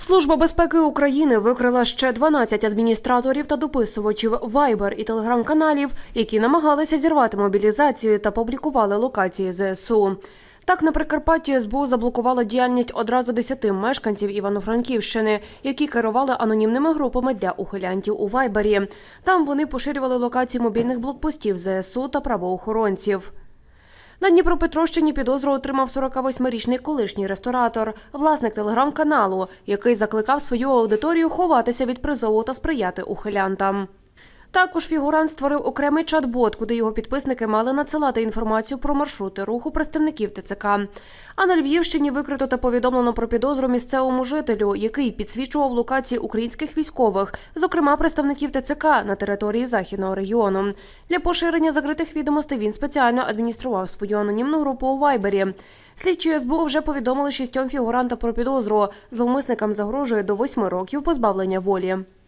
Служба безпеки України викрила ще 12 адміністраторів та дописувачів Viber і телеграм-каналів, які намагалися зірвати мобілізацію та публікували локації ЗСУ. Так, на Прикарпатті СБУ заблокувало діяльність одразу 10 мешканців Івано-Франківщини, які керували анонімними групами для ухилянтів у Вайбері. Там вони поширювали локації мобільних блокпостів ЗСУ та правоохоронців. На Дніпропетровщині підозру отримав 48-річний колишній ресторатор, власник телеграм-каналу, який закликав свою аудиторію ховатися від призову та сприяти ухилянтам. Також фігурант створив окремий чат-бот, куди його підписники мали надсилати інформацію про маршрути руху представників ТЦК. А на Львівщині викрито та повідомлено про підозру місцевому жителю, який підсвічував локації українських військових, зокрема представників ТЦК на території західного регіону. Для поширення закритих відомостей він спеціально адміністрував свою анонімну групу у Вайбері. Слідчі СБУ вже повідомили шістьом фігуранта про підозру. Зловмисникам загрожує до восьми років позбавлення волі.